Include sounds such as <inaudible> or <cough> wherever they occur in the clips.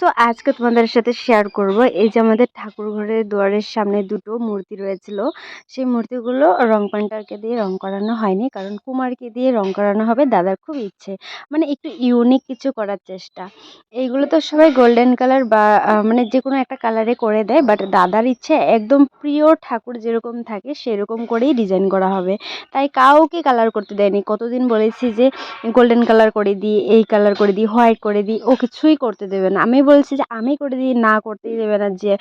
So আজকে তোমাদের সাথে শেয়ার করব। এই যে আমাদের ঠাকুর ঘরের দুয়ারের সামনে দুটো মূর্তি রয়েছিল। সেই মূর্তিগুলো রং পেন্টারকে দিয়ে রং করানো হয়নি, কারণ কুমারকে দিয়ে রং করানো হবে দাদার খুব ইচ্ছে। মানে একটু ইউনিক কিছু করার চেষ্টা। এইগুলো তো সবাই গোল্ডেন কালার বা মানে যে কোনো একটা কালারে করে দেয় বাট দাদার ইচ্ছে একদম প্রিয় ঠাকুর যেরকম থাকে, সেরকম করেই ডিজাইন করা হবে। তাই কাউকে কালার করতে দেয়নি। কতদিন বলেছি যে গোল্ডেন কালার করে দিই, এই কালার করে দিই হোয়াইট করে দিই, ও কিছুই করতে দেবে না। আমি বলছি যে, আমি করে দিই না করতেই দেবে না যে,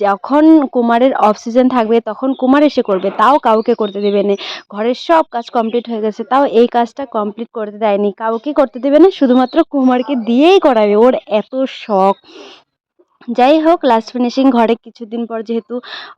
যখন কুমারের অফ সিজন থাকবে, তখন কুমার এসে করবে, তাও কাউকে করতে দেবে না। ঘরের সব কাজ কমপ্লিট হয়ে গেছে, তাও এই কাজটা কমপ্লিট করতে দেয়নি, কাউকে করতে দেবে না, শুধুমাত্র কুমারকে দিয়েই করাবে। ওর এত শখ। যাই হোক লাস্ট ফিনিশিং ঘরে কিছুদিন পর যেহেতু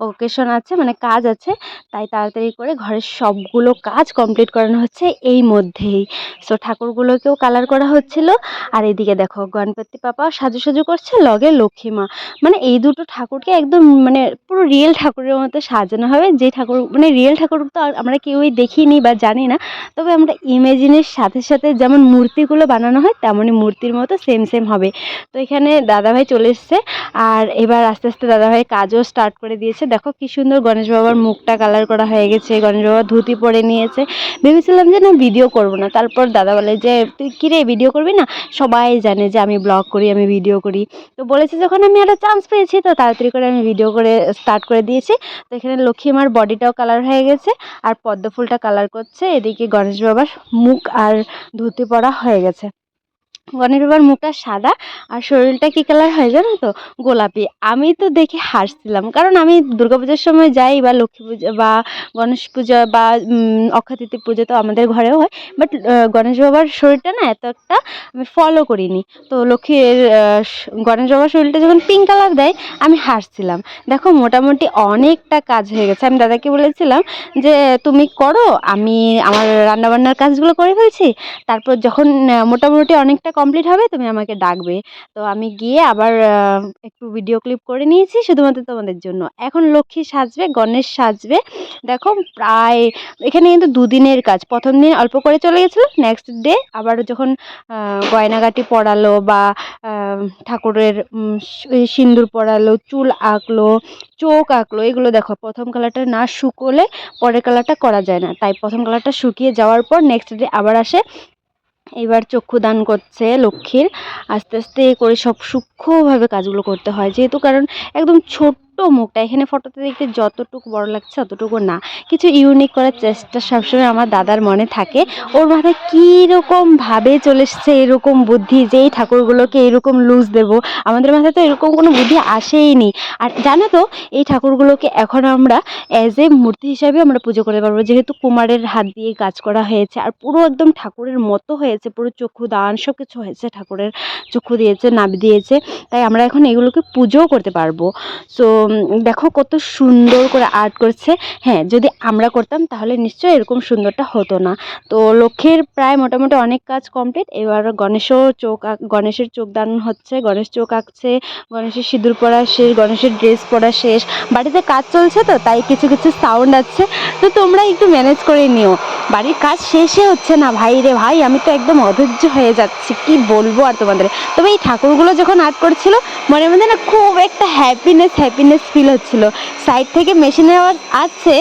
ওকেশন আছে মানে কাজ আছে, তাই তাড়াতাড়ি করে ঘরের সবগুলো কাজ কমপ্লিট করানো হচ্ছে এই মধ্যেই। সো ঠাকুরগুলোকেও কালার করা হচ্ছিল। আর এদিকে দেখো, গণপতি পাপা সাজু সাজু করছে, লগে লক্ষ্মী মা। মানে এই দুটো ঠাকুরকে একদম মানে পুরো রিয়েল ঠাকুরের মতো সাজানো হবে। যে ঠাকুর মানে রিয়েল ঠাকুর তো আমরা কেউই দেখিনি বা জানি না। তবে আমরা ইমেজিনের সাথে সাথে যেমন মূর্তিগুলো বানানো হয়, তেমনই মূর্তির মতো সেম সেম হবে। তো এখানে দাদাভাই চলে এসছে। আর এবার আস্তে আস্তে দাদাভাই কাজও স্টার্ট করে দিয়েছে। দেখো কি সুন্দর গণেশ বাবার মুখটা কালার করা হয়ে গেছে, গণেশ বাবা ধুতি পরে নিয়েছে। ভেবেছিলাম যে না ভিডিও করব না। তারপর দাদা বলে যে, তুই কিরে ভিডিও করবি না? সবাই জানে যে আমি ব্লগ করি, আমি ভিডিও করি। তো বলেছে, যখন আমি একটা চান্স পেয়েছি, তো তাড়াতাড়ি করে আমি ভিডিও করে স্টার্ট করে দিয়েছি। তো এখানে লক্ষ্মী মার বডিটাও কালার হয়ে গেছে আর পদ্ম ফুলটা কালার করছে। এদিকে গণেশ বাবার মুখ আর ধুতি পরা হয়ে গেছে। গণেশ বাবার মুখটা সাদা আর শরীরটা কী কালার হয় জানো তো? গোলাপি। আমি তো দেখে হাসছিলাম। কারণ আমি দুর্গাপূজার সময় যাই বা লক্ষ্মী পূজা বা গণেশ পূজা বা তৃতীয়া পুজো তো আমাদের ঘরেও হয়। বাট গণেশ বাবার শরীরটা না এত একটা আমি ফলো করিনি। তো লক্ষ্মীর গণেশ বাবার শরীরটা যখন পিঙ্ক কালার দেয়, আমি হাসছিলাম। দেখো, মোটামুটি অনেকটা কাজ হয়ে গেছে। আমি দাদাকে বলেছিলাম যে, তুমি করো, আমি আমার রান্নাবান্নার কাজগুলো করে ফেলছি। তারপর যখন মোটামুটি অনেকটা কমপ্লিট হবে তুমি আমাকে ডাকবে। তো আমি গিয়ে আবার একটু ভিডিও ক্লিপ করে নিয়েছি শুধুমাত্র তোমাদের জন্য। এখন লক্ষ্মী সাজবে গণেশ সাজবে। দেখো প্রায় এখানে কিন্তু দুদিনের কাজ। প্রথম দিন অল্প করে চলে গেছিল নেক্সট ডে আবার যখন গয়নাগাটি পরালো বা ঠাকুরের উম, স- এই সিঁদুর পরালো চুল আঁকলো চোখ আঁকলো এগুলো দেখো প্রথম কালারটা না শুকোলে পরের কালারটা করা যায় না। তাই প্রথম কালারটা শুকিয়ে যাওয়ার পর নেক্সট ডে আবার আসে এবার চক্ষুদান করছে লক্ষ্মীর। আস্তে আস্তে করে সব সূক্ষ্মভাবে কাজগুলো করতে হয়, যেহেতু কারণ একদম ছোট্ট মুখটা, এখানে ফটোতে দেখতে যতটুকু বড় লাগছে অতটুকু না। কিছু ইউনিক করার চেষ্টা সবসময় আমার দাদার মনে থাকে। ওর মাথায় কীরকম ভাবে চলে এসছে এরকম বুদ্ধি যে এই ঠাকুরগুলোকে এরকম লুজ দেবো, আমাদের মাথায় তো এরকম কোনো বুদ্ধি আসেইনি আর জানো তো, এই ঠাকুরগুলোকে এখন আমরা অ্যাজ এ মূর্তি হিসাবে আমরা পুজো করতে পারব। যেহেতু কুমারের হাত দিয়ে কাজ করা হয়েছে, আর পুরো একদম ঠাকুরের মতো হয়েছে, পুরো চক্ষু দান সব কিছু হয়েছে, ঠাকুরের চক্ষু দিয়েছে, নাভি দিয়েছে। তাই আমরা এখন এগুলোকে পুজোও করতে পারব। সো দেখো কত সুন্দর করে আর্ট করছে। হ্যাঁ যদি আমরা করতাম তাহলে নিশ্চয়ই এরকম সুন্দরটা হতো না। তো লক্ষ্মীর প্রায় মোটামুটি অনেক কাজ কমপ্লিট এবার গণেশও চোখ গণেশের চোখ দান হচ্ছে, গণেশ চোখ আঁকছে, গণেশের সিঁদুর পরা শেষ, গণেশের ড্রেস পরা শেষ। বাড়িতে কাজ চলছে তো, তাই কিছু কিছু সাউন্ড আছে। তো তোমরা একটু ম্যানেজ করে নিও। বাড়ির কাজ শেষে হচ্ছে না। ভাই রে ভাই, আমি তো একদম অধৈর্য হয়ে যাচ্ছি। কি বলব আর তোমাদের? তবে এই ঠাকুরগুলো যখন আর্ট করছিল মনের মধ্যে না খুব একটা হ্যাপিনেস হ্যাপিনেস ফিল হচ্ছিল। সাইড থেকে মেশিনের আওয়াজ আসছে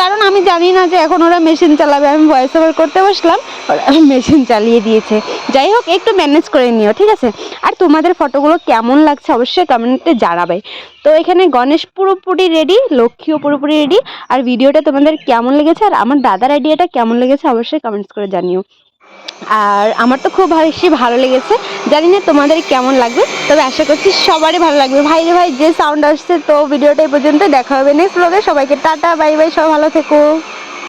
কারণ আমি জানি না যে এখন ওরা মেশিন চালাবে। আমি ভয়েস ওভার করতে বসলাম, ওরা <laughs> মেশিন চালিয়ে দিয়েছে। যাই হোক, একটু ম্যানেজ করে নিও, ঠিক আছে? আর তোমাদের ফটোগুলো কেমন লাগছে অবশ্যই কমেন্টে জানাবে। তো এখানে গণেশ পুরোপুরি রেডি লক্ষ্মীও পুরোপুরি রেডি আর ভিডিওটা তোমাদের কেমন লেগেছে? আর আমার দাদার আইডিয়াটা কেমন লেগেছে অবশ্যই কমেন্টস করে জানিও। আর আমার তো খুব বেশি ভালো লেগেছে, জানি না তোমাদের কেমন লাগবে, তবে আশা করছি সবারই ভালো লাগবে। ভাই রে ভাই, যে সাউন্ড আসছে, তো ভিডিওটা এই পর্যন্ত দেখা হবে নেক্সট ব্লগে সবাইকে টাটা বাই বাই সব ভালো থেকো।